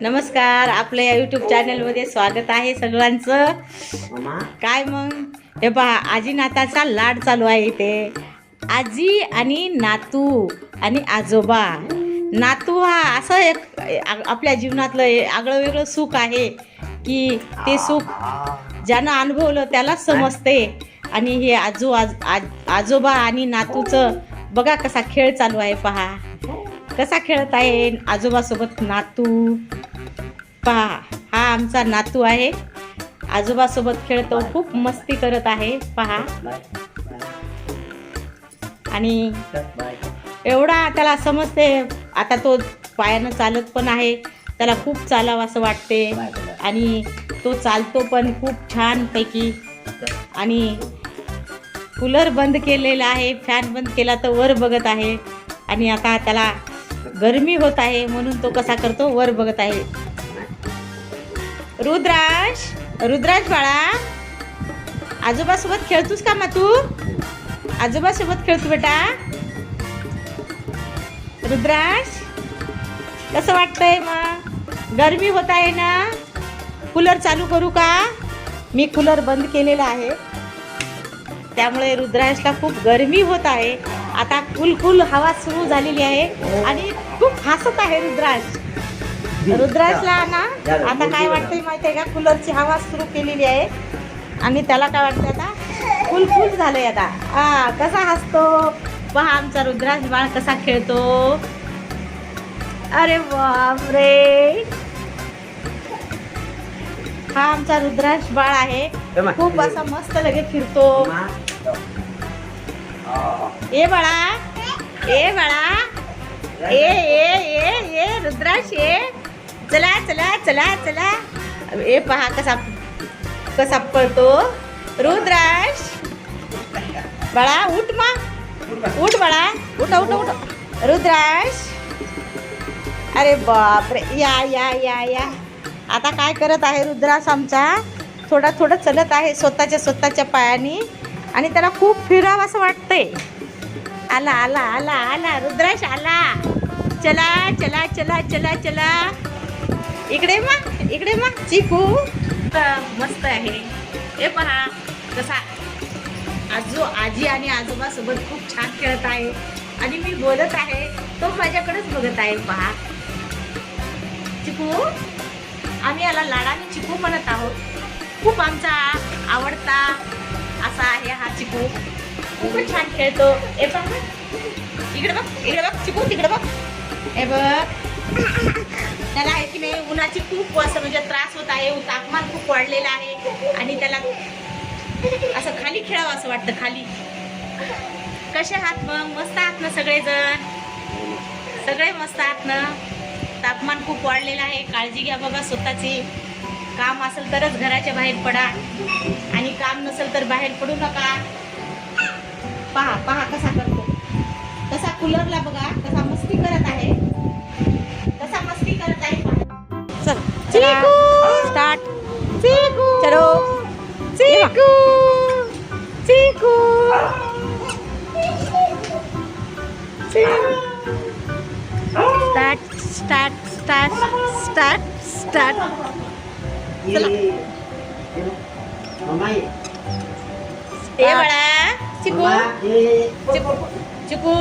नमस्कार आपल्या या युट्यूब चॅनलमध्ये स्वागत आहे सगळ्यांचं. काय मग? हे पहा आजीनाथाचा लाड चालू आहे इथे. आजी आणि नातू आणि आजोबा. नातू हा असं एक आपल्या जीवनातलं आगळं वेगळं सुख आहे की ते सुख ज्यानं अनुभवलं त्यालाच समजते. आणि हे आजो आज आज- आजोबा आणि नातूचं बघा कसा खेळ चालू आहे पहा. कसा खेळत आहे आजोबासोबत नातू. पहा हा आमचा नातू आहे. आजोबासोबत खेळतो खूप मस्ती करत आहे. पहा. आणि एवढा त्याला समजते आता तो पायानं चालत पण आहे. त्याला खूप चालावं असं वाटते. आणि तो चालतो पण खूप छानपैकी. आणि कूलर बंद केलेला आहे. फॅन बंद केला तर वर बघत आहे. आणि आता त्याला गरमी होत आहे म्हणून तो कसा करतो? वर बघत आहे. रुद्राज रुद्राज बाळा आजोबासोबत खेळतोस का मग तू? आजोबासोबत खेळतो बेटा. रुद्राश कसं वाटतंय मग? गरमी होत आहे ना? कूलर चालू करू का? मी कूलर बंद केलेला आहे. त्यामुळे रुद्राशला खूप गरमी होत आहे. आता कुलकुल हवा सुरू झालेली आहे आणि खूप हसत आहे रुद्राश रुद्राशला ना आता काय वाटतंय माहिती आहे का? कूलरची हवा सुरू केलेली आहे. आणि त्याला काय वाटतं आता? फुल झालंय आता. हा कसा हसतो? पहा आमचा रुद्राज बाळ कसा खेळतो? अरे बापरे. हा आमचा रुद्राज बाळ आहे. खूप असा मस्त लगे फिरतो. ए बाळा. ए बाळा. ए ए ए ए रुद्राज ए. चला चला चला चला. ए पहा कसा कसा पळतो. रुद्राज बाळा उठ मग. उठ बाळा. उठ उठ उठ. रुद्राश अरे बापरे. या या या या. आता काय करत आहे रुद्रास आमचा? थोडा थोडं चलत आहे स्वतःच्या स्वतःच्या पायानी. आणि त्याला खूप फिरावं असं वाटतंय. आला आला आला आला. रुद्राश आला. चला चला चला चला चला. इकडे मग इकडे मग. चिकू. मस्त आहे. हे पहा कसा आजो आजी आणि आजोबा सोबत खूप छान खेळत आहे. आणि मी बोलत आहे तो माझ्याकडेच बघत आहे. पहा. चिकू आम्ही याला लाडाने चिकू म्हणत आहोत. खूप आमचा आवडता असा आहे हा चिकू. खूपच छान खेळतो. ए बघ इकडे बघ इकडे बघ चिकू तिकडे बघ. हे बघ. त्याला आहे की नाही उन्हाची खूप असं म्हणजे त्रास होत आहे तापमान खूप वाढलेलं आहे. आणि त्याला असं खाली खेळावं असं वाटतं खाली. कसे आहात मग? मस्त आहात ना सगळेजण? सगळे मस्त आहात ना? तापमान खूप वाढलेलं आहे. काळजी घ्या बाबा स्वतःची. काम असेल तरच घराच्या बाहेर पडा. आणि काम नसेल तर बाहेर पडू नका. पहा पहा कसा करतो. कसा कूलरला बघा कसा मस्ती करत आहे. कसा मस्ती करत आहे. चल Chiku Chiku start start start start start मामा ए बाळा चिकू चिकू चिकू